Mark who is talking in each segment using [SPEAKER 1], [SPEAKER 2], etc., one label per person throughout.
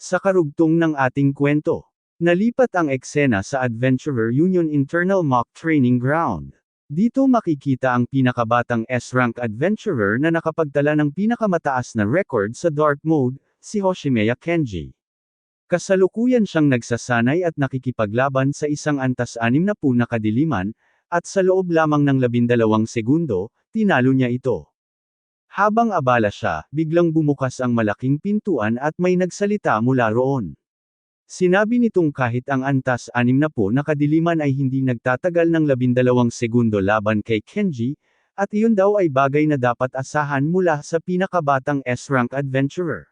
[SPEAKER 1] Sa karugtong ng ating kwento, nalipat ang eksena sa Adventurer Union Internal Mock Training Ground. Dito makikita ang pinakabatang S-rank adventurer na nakapagtala ng pinakamataas na record sa Dark Mode, si Hoshimeya Kenji. Kasalukuyan siyang nagsasanay at nakikipaglaban sa isang antas anim na na kadiliman, at sa loob lamang ng labindalawang segundo, tinalo niya ito. Habang abala siya, biglang bumukas ang malaking pintuan at may nagsalita mula roon. Sinabi nitong kahit ang antas anim na po na kadiliman ay hindi nagtatagal ng labindalawang segundo laban kay Kenji, at iyon daw ay bagay na dapat asahan mula sa pinakabatang S-rank adventurer.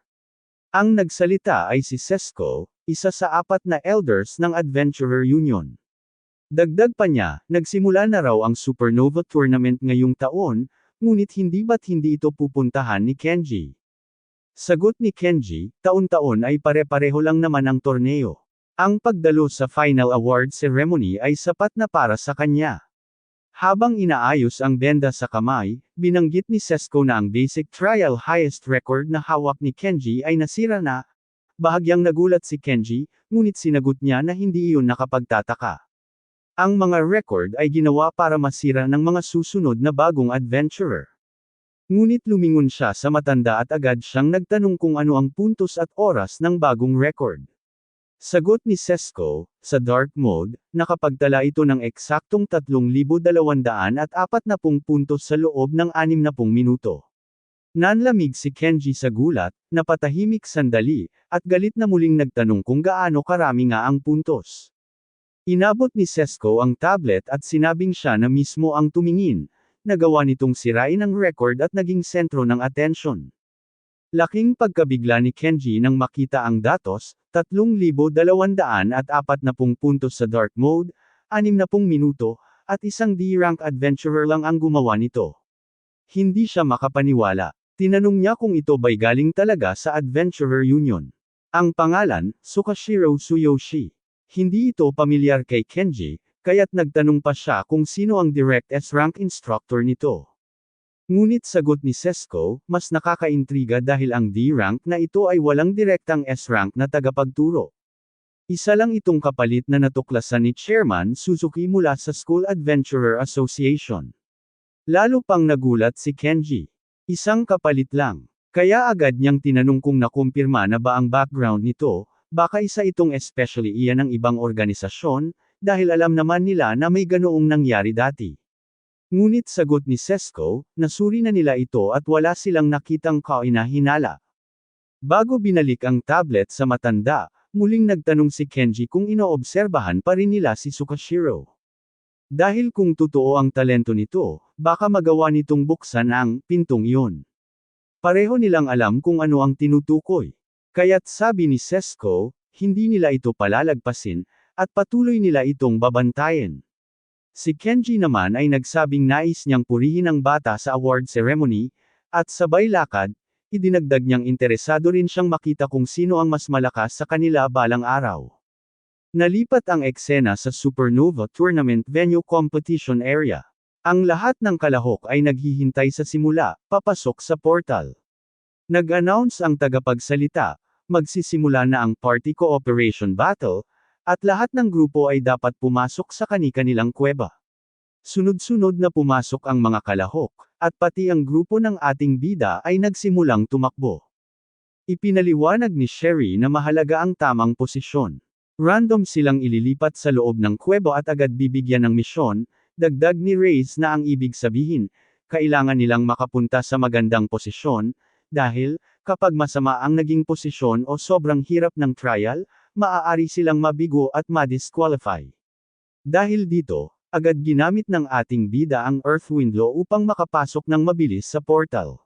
[SPEAKER 1] Ang nagsalita ay si Sesko, isa sa apat na elders ng Adventurer Union. Dagdag pa niya, nagsimula na raw ang Supernova Tournament ngayong taon, ngunit hindi ba't hindi ito pupuntahan ni Kenji. Sagot ni Kenji, taon-taon ay pare-pareho lang naman ang torneo. Ang pagdalo sa final award ceremony ay sapat na para sa kanya. Habang inaayos ang benda sa kamay, binanggit ni Sesko na ang basic trial highest record na hawak ni Kenji ay nasira na. Bahagyang nagulat si Kenji, ngunit sinagot niya na hindi iyon nakapagtataka. Ang mga record ay ginawa para masira ng mga susunod na bagong adventurer. Ngunit lumingon siya sa matanda at agad siyang nagtanong kung ano ang puntos at oras ng bagong record. Sagot ni Sesko, sa dark mode, nakapagtala ito ng eksaktong 3,240 puntos sa loob ng 60 minuto. Nanlamig si Kenji sa gulat, napatahimik sandali, at galit na muling nagtanong kung gaano karami nga ang puntos. Inabot ni Sesko ang tablet at sinabing siya na mismo ang tumingin, nagawa nitong sirain ang record at naging sentro ng atensyon. Laking pagkabigla ni Kenji nang makita ang datos, 3,240 puntos sa dark mode, 60 minuto, at isang D-rank adventurer lang ang gumawa nito. Hindi siya makapaniwala. Tinanong niya kung ito ba'y galing talaga sa Adventurer Union. Ang pangalan, Sukashiro Tsuyoshi. Hindi ito pamilyar kay Kenji, kaya't nagtanong pa siya kung sino ang direct S-rank instructor nito. Ngunit sagot ni Sesko, mas nakakaintriga dahil ang D-rank na ito ay walang direktang S-rank na tagapagturo. Isa lang itong kapalit na natuklasan ni Chairman Suzuki mula sa School Adventurer Association. Lalo pang nagulat si Kenji. Isang kapalit lang. Kaya agad niyang tinanong kung nakumpirma na ba ang background nito, baka isa itong especially iyan ng ibang organisasyon, dahil alam naman nila na may ganoong nangyari dati. Ngunit sagot ni Sesko, nasuri na nila ito at wala silang nakitang kainahinala. Bago binalik ang tablet sa matanda, muling nagtanong si Kenji kung inoobserbahan pa rin nila si Sukashiro. Dahil kung totoo ang talento nito, baka magawa nitong buksan ang pintong iyon. Pareho nilang alam kung ano ang tinutukoy. Kaya't sabi ni Sesko, hindi nila ito palalagpasin, at patuloy nila itong babantayan. Si Kenji naman ay nagsabing nais niyang purihin ang bata sa award ceremony, at sabay lakad, idinagdag niyang interesado rin siyang makita kung sino ang mas malakas sa kanila balang araw. Nalipat ang eksena sa Supernova Tournament Venue Competition Area. Ang lahat ng kalahok ay naghihintay sa simula, papasok sa portal. Nag-announce ang tagapagsalita, magsisimula na ang Party Cooperation Battle, at lahat ng grupo ay dapat pumasok sa kani-kanilang kuweba. Sunod-sunod na pumasok ang mga kalahok, at pati ang grupo ng ating bida ay nagsimulang tumakbo. Ipinaliwanag ni Sherry na mahalaga ang tamang posisyon. Random silang ililipat sa loob ng kuweba at agad bibigyan ng misyon, dagdag ni Reyes na ang ibig sabihin, kailangan nilang makapunta sa magandang posisyon, dahil, kapag masama ang naging posisyon o sobrang hirap ng trial, maaari silang mabigo at ma-disqualify. Dahil dito, agad ginamit ng ating bida ang Earth Window upang makapasok ng mabilis sa portal.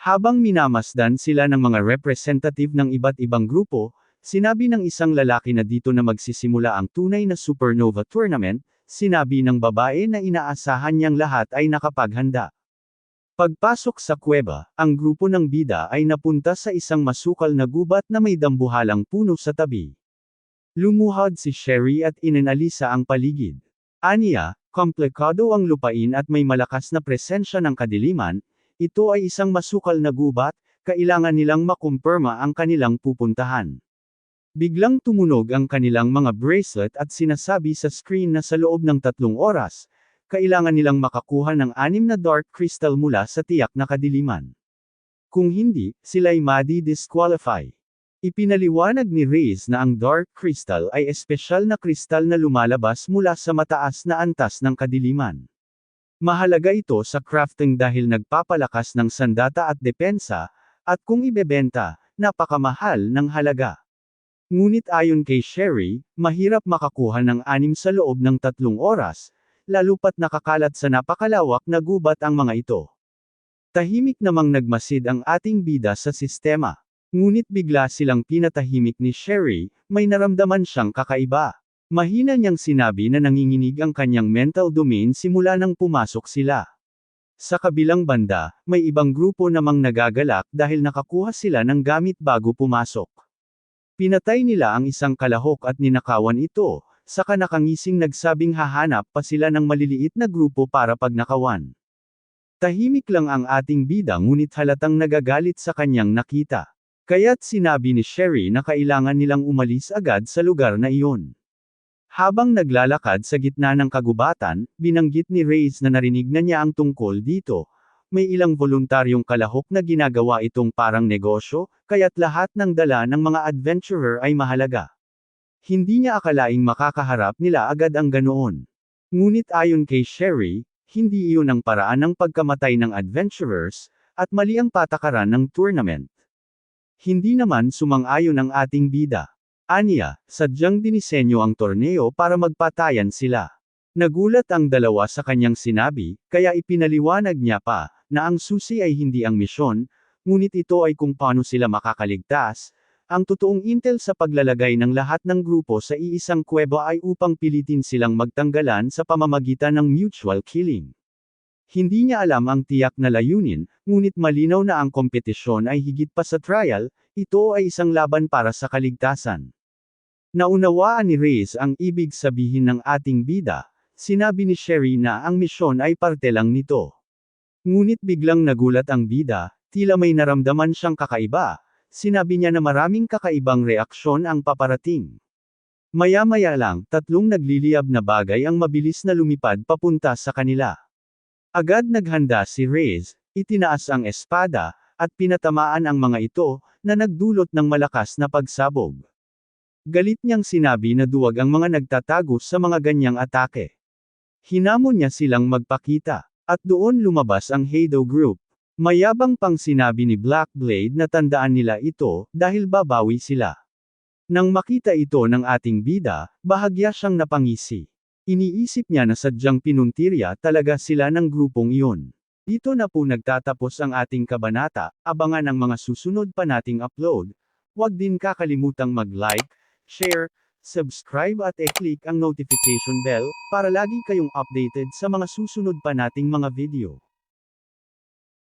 [SPEAKER 1] Habang minamasdan sila ng mga representative ng iba't ibang grupo, Sinabi ng isang lalaki na dito na magsisimula ang tunay na Supernova Tournament, sinabi ng babae na inaasahan niyang lahat ay nakapaghanda. Pagpasok sa kuweba, ang grupo ng bida ay napunta sa isang masukal na gubat na may dambuhalang puno sa tabi. Lumuhad si Sherry at inanalisa ang paligid. Aniya, komplikado ang lupain at may malakas na presensya ng kadiliman, ito ay isang masukal na gubat, kailangan nilang makumpirma ang kanilang pupuntahan. Biglang tumunog ang kanilang mga bracelet at sinasabi sa screen na sa loob ng tatlong oras, kailangan nilang makakuha ng anim na dark crystal mula sa tiyak na kadiliman. Kung hindi, sila'y madi-disqualify. Ipinaliwanag ni Reyes na ang dark crystal ay espesyal na kristal na lumalabas mula sa mataas na antas ng kadiliman. Mahalaga ito sa crafting dahil nagpapalakas ng sandata at depensa, at kung ibebenta, napakamahal ng halaga. Ngunit ayon kay Sherry, mahirap makakuha ng anim sa loob ng tatlong oras, lalo pat nakakalat sa napakalawak na gubat ang mga ito. Tahimik namang nagmasid ang ating bida sa sistema. Ngunit bigla silang pinatahimik ni Sherry, may naramdaman siyang kakaiba. Mahina niyang sinabi na nanginginig ang kanyang mental domain simula nang pumasok sila. Sa kabilang banda, may ibang grupo namang nagagalak dahil nakakuha sila ng gamit bago pumasok. Pinatay nila ang isang kalahok at ninakawan ito, saka nakangising nagsabing hahanap pa sila ng maliliit na grupo para pagnakawan. Tahimik lang ang ating bida ngunit halatang nagagalit sa kanyang nakita. Kaya't sinabi ni Sherry na kailangan nilang umalis agad sa lugar na iyon. Habang naglalakad sa gitna ng kagubatan, binanggit ni Reyes na narinig na niya ang tungkol dito. May ilang voluntaryong kalahok na ginagawa itong parang negosyo, kaya't lahat ng dala ng mga adventurer ay mahalaga. Hindi niya akalaing makakaharap nila agad ang ganoon. Ngunit ayon kay Sherry, hindi iyon ang paraan ng pagkamatay ng adventurers, at mali ang patakaran ng tournament. Hindi naman sumang-ayon ang ating bida. Aniya, sadyang dinisenyo ang torneo para magpatayan sila. Nagulat ang dalawa sa kanyang sinabi, kaya ipinaliwanag niya pa, na ang susi ay hindi ang misyon, ngunit ito ay kung paano sila makakaligtas. Ang totoong intel sa paglalagay ng lahat ng grupo sa iisang kuweba ay upang pilitin silang magtanggalan sa pamamagitan ng mutual killing. Hindi niya alam ang tiyak na layunin, ngunit malinaw na ang kompetisyon ay higit pa sa trial, ito ay isang laban para sa kaligtasan. Naunawaan ni Reyes ang ibig sabihin ng ating bida, sinabi ni Sherry na ang misyon ay parte lang nito. Ngunit biglang nagulat ang bida, tila may naramdaman siyang kakaiba, sinabi niya na maraming kakaibang reaksyon ang paparating. Maya-maya lang, tatlong nagliliyab na bagay ang mabilis na lumipad papunta sa kanila. Agad naghanda si Reyes, itinaas ang espada, at pinatamaan ang mga ito, na nagdulot ng malakas na pagsabog. Galit niyang sinabi na duwag ang mga nagtatago sa mga ganyang atake. Hinamon niya silang magpakita, at doon lumabas ang Hado Group. Mayabang pang sinabi ni Blackblade na tandaan nila ito, dahil babawi sila. Nang makita ito ng ating bida, bahagya siyang napangisi. Iniisip niya na sadyang pinuntirya talaga sila ng grupong iyon. Dito na po nagtatapos ang ating kabanata, abangan ang mga susunod pa nating upload. Huwag din kakalimutang mag-like, share, subscribe at e-click ang notification bell, para lagi kayong updated sa mga susunod pa nating mga video.